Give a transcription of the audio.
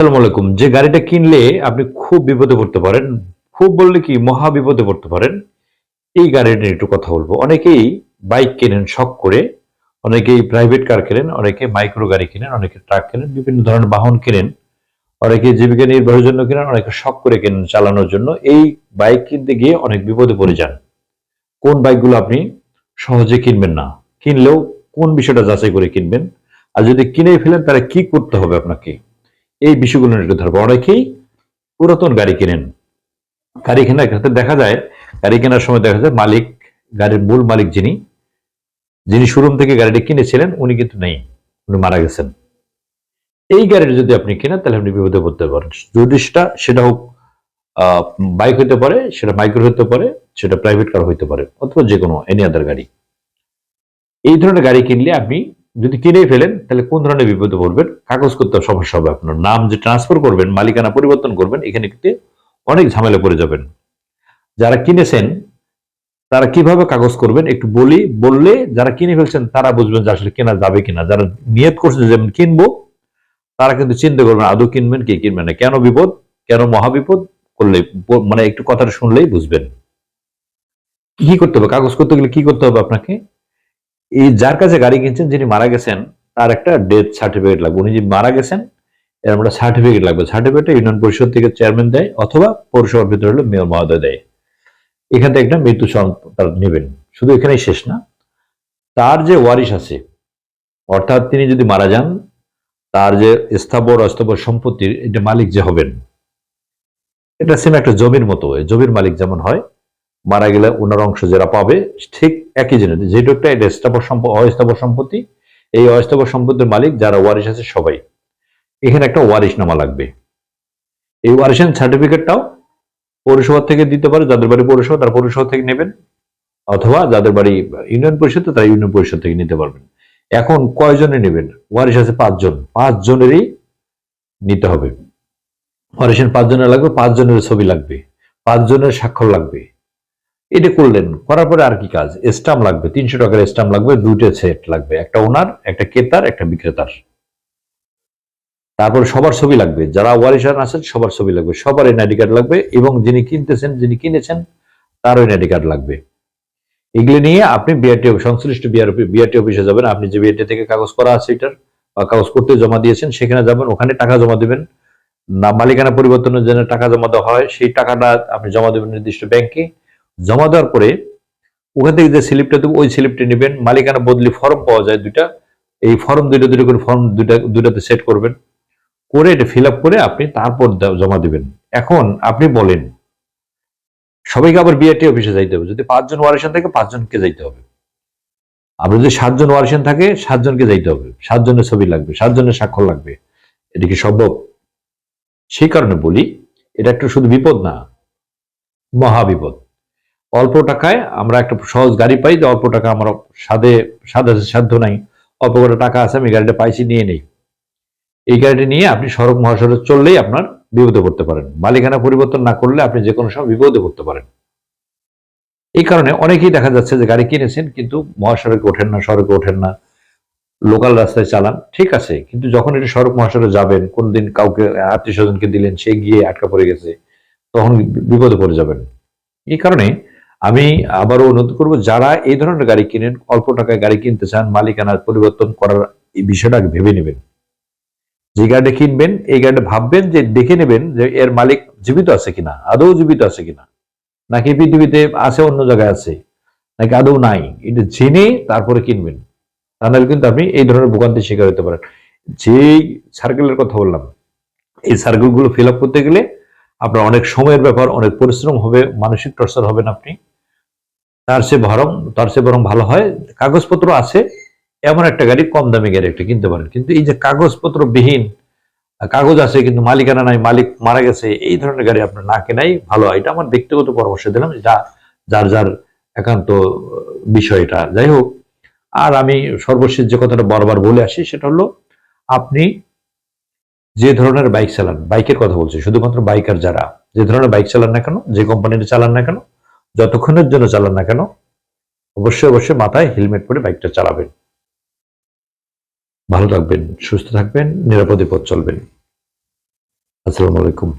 আসসালামু আলাইকুম। যে গাড়িটা কিনলে আপনি খুব বিপদে পড়তে পারেন, খুব বললে কি মহা বিপদে পড়তে পারেন, এই গাড়ি নিয়ে একটু কথা বলব। অনেকেই বাইক কেনেন, শখ করে, অনেকেই প্রাইভেট কার কেনেন, অনেকে মাইক্রো গাড়ি কেনেন, অনেকে ট্রাক কেনেন, বিভিন্ন ধরনের বাহন কেনেন, অনেকে জীবিকা নির্বাহের জন্য কেনেন, অনেকে শখ করে কেনেন চালানোর জন্য। এই বাইক কিনতে গিয়ে অনেক বিপদে পড়ে যান। কোন বাইকগুলো আপনি সহজে কিনবেন না? কিনলেও কোন বিষয়টা যাচাই করে কিনবেন? আর যদি কিনে ফেলেন, তাহলে কি করতে হবে আপনাকে? এই বিষয়গুলো একটু ধরবো। অনেকেই পুরাতন গাড়ি কেনেন। গাড়ি কেনার ক্ষেত্রে দেখা যায়, গাড়ি কেনার সময় দেখা যায় মালিক, গাড়ির মূল মালিক যিনি যিনি শোরুম থেকে গাড়িটি কিনেছিলেন, উনি কিন্তু নেই, উনি মারা গেছেন। এই গাড়িটা যদি আপনি কেনেন, তাহলে আপনি বিপদে পড়তে পারেন। যদি সেটা হোক বাইক হতে পারে, সেটা মাইক্রো হতে পারে, সেটা প্রাইভেট কার হইতে পারে, অথবা যে কোনো এনি আদার গাড়ি। এই ধরনের গাড়ি কিনলে আপনি যদি কিনেই ফেলেন, তাহলে কোন ধরনের বিপদে পড়বেন? কাগজ করতে সমস্যা হবে আপনার। নাম যে ট্রান্সফার করবেন, মালিকানা পরিবর্তন করবেন, এখানে কিন্তু অনেক ঝামেলা পড়ে যাবেন। যারা কিনেছেন, তারা কীভাবে কাগজ করবেন, একটু বলি, বললে যারা কিনে ফেলছেন, তারা বুঝবেন যে আসলে কেনা যাবে কিনা। যারা নিয়ত করছে যেমন কিনবো, তারা কিন্তু চিন্তা করবেন, আদৌ কিনবেন, কি কিনবেন না। কেন বিপদ? কেন মহাবিপদ? করলে মানে একটু কথাটা শুনলেই বুঝবেন। কি করতে হবে? কাগজ করতে গেলে কি করতে হবে আপনাকে? এই যার কাছে গাড়ি কিনছেন, যিনি মারা গেছেন, তার একটা ডেথ সার্টিফিকেট লাগবে। উনি যে মারা গেছেন, এর একটা সার্টিফিকেট লাগবে। সার্টিফিকেটটা ইউনিয়ন পরিষদ থেকে চেয়ারম্যান দেয় অথবা পৌরসভার ভিতরে হলে মেয়র মহোদয় দেয়। এখান থেকে একটা মৃত্যু সনদ তারা নেবেন। শুধু এখানেই শেষ না, তার যে ওয়ারিশ আছে, অর্থাৎ তিনি যদি মারা যান, তার যে স্থাবর অস্থাবর সম্পত্তির এটা মালিক যে হবেন, এটা সেম একটা জমির মতো। জমির মালিক যেমন হয় মারা গেলে ওনার অংশ যারা পাবে, ঠিক একই জিনিস। যেটুকটা এটা স্থাবর সম্পত্তি অস্থাবর সম্পত্তি, এই অস্থাবর সম্পত্তির মালিক যারা ওয়ারিশ আছে সবাই। এখানে একটা ওয়ারিশ নামা লাগবে। এই ওয়ারিশন সার্টিফিকেটটাও পৌরসভা থেকে দিতে পারে, যাদের বাড়ি পৌরসভা তারা পৌরসভা থেকে নেবেন, অথবা যাদের বাড়ি ইউনিয়ন পরিষদ, তারা ইউনিয়ন পরিষদ থেকে নিতে পারবেন। এখন কয়জনে নেবেন? ওয়ারিশ আছে পাঁচজন। পাঁচজনেরই নিতে হবে। ওয়ারিশের পাঁচজনের লাগবে, পাঁচজনের ছবি লাগবে, পাঁচজনের স্বাক্ষর লাগবে। এটা করলেন, করার পরে আর কি কাজ? স্টাম্প লাগবে, তিনশো টাকার স্টাম্প লাগবে, দুইটা সেট লাগবে, একটা ওনার, একটা ক্রেতার, একটা বিক্রেতার। তারপর সবার ছবি লাগবে, যারা ওয়ারিশান আছেন, সবার ছবি লাগবে, সবার এনআইডি কার্ড লাগবে এবং যিনি কিনতেছেন, যিনি কিনেছেন, তারও এনআইডি কার্ড লাগবে। এগুলি নিয়ে আপনি বিআরটি সংশ্লিষ্ট বিআরটি অফিসে যাবেন, আপনি যে বিআরটি থেকে কাগজ করা আছে এটার, বা কাগজ করতে জমা দিয়েছেন, সেখানে যাবেন, ওখানে টাকা জমা দিবেন। না, মালিকানা পরিবর্তনের জন্য টাকা জমা দেওয়া হয়, সেই টাকাটা আপনি জমা দেবেন নির্দিষ্ট ব্যাংকে। জমা দেওয়ার পরে ওখান থেকে যে স্লিপটা দেবো ওই স্লিপটা নেবেন, মালিকানা বদলি ফর্ম পাওয়া যায় দুইটা। এই ফর্ম দুইটা দুটো করে ফর্ম দুইটা, দুইটাতে সেট করবেন। করে এটা ফিল করে আপনি তারপর জমা দিবেন। এখন আপনি বলেন, সবাইকে আবার বিআরটি অফিসে যাইতে হবে। যদি পাঁচজন ওয়ারেশন থাকে, পাঁচজনকে যাইতে হবে। আবার যদি সাতজন ওয়ারেশন থাকে, সাতজনকে যাইতে হবে। সাতজনের ছবি লাগবে, সাতজনের স্বাক্ষর লাগবে। এটা কি সম্ভব? সেই কারণে বলি, এটা একটা শুধু বিপদ না মহা বিপদ অল্প টাকায় আমরা একটা সহজ গাড়ি পাই, যে অল্প টাকা আমার সাধে সাদে সাধ্য নাই। অল্প করে টাকা আছে, আমি গাড়িটা পাইছি, নিয়ে নেই। এই গাড়িটি নিয়ে আপনি সড়ক মহাসড়কে চললেই আপনার বিপদে পড়তে পারেন। মালিকানা পরিবর্তন না করলে আপনি যে কোনো সময় বিপদে পড়তে পারেন। এই কারণে অনেকেই দেখা যাচ্ছে যে গাড়ি কিনেছেন, কিন্তু মহাসড়কে ওঠেন না, সড়কে ওঠেন না। লোকাল রাস্তায় চালান, ঠিক আছে, কিন্তু যখন এটা সড়ক মহাসড়কে যাবেন, কোনদিন কাউকে আত্মীয় স্বজনকে দিলেন, সে গিয়ে আটকা পড়ে গেছে, তখন বিপদে পড়ে যাবেন। এই কারণে আমি আবারও অনুরোধ করব, যারা এই ধরনের গাড়ি কিনেন, অল্প টাকায় গাড়ি কিনতে চান মালিকানা পরিবর্তন করার এই বিষয়টা ভেবে নেবেন। যে গাড়িটা কিনবেন, এই গাড়িটা ভাববেন যে দেখে নেবেন যে এর মালিক জীবিত আছে কিনা, আদৌ জীবিত আছে কিনা। নাকি পৃথিবীতে আছে, অন্য জায়গায় আছে, নাকি আদৌ নাই, এটা জেনে তারপরে কিনবেন। তাহলে কিন্তু আপনি এই ধরনের ভোগান্তির শিকার হতে পারেন। যেই সার্কেলের কথা বললাম, এই সার্কেলগুলো ফিল আপ করতে গেলে আপনার অনেক সময়ের ব্যাপার, অনেক পরিশ্রম হবে, মানসিক টর্চার হবেন আপনি। তার চেয়ে বরং তার চেয়ে বরং ভালো হয়। কাগজপত্র আছে এমন একটা গাড়ি কম দামি গাড়ি একটা কিনতে পারেন। কিন্তু এই যে কাগজপত্র বিহীন কাগজ আছে কিন্তু মালিকানা নাই মালিক মারা গেছে এই ধরনের গাড়ি আপনার না কেনাই ভালো হয়। এটা আমার ব্যক্তিগত পরামর্শ দিলাম যা যার যার একান্ত আহ, বিষয় এটা। যাই হোক আর আমি সর্বশেষ যে কথাটা বারবার বলে আসি সেটা হলো আপনি যে ধরনের বাইক চালান বাইকের কথা বলছি শুধুমাত্র বাইকার যারা যে ধরনের বাইক চালান না কেন যে কোম্পানির চালান না কেন যতক্ষণের জন্য চালান না কেন, অবশ্যই অবশ্যই মাথায় হেলমেট পরে বাইকটা চালাবেন। ভালো থাকবেন, সুস্থ থাকবেন, নিরাপদে পথ চলবেন। আসসালামু আলাইকুম।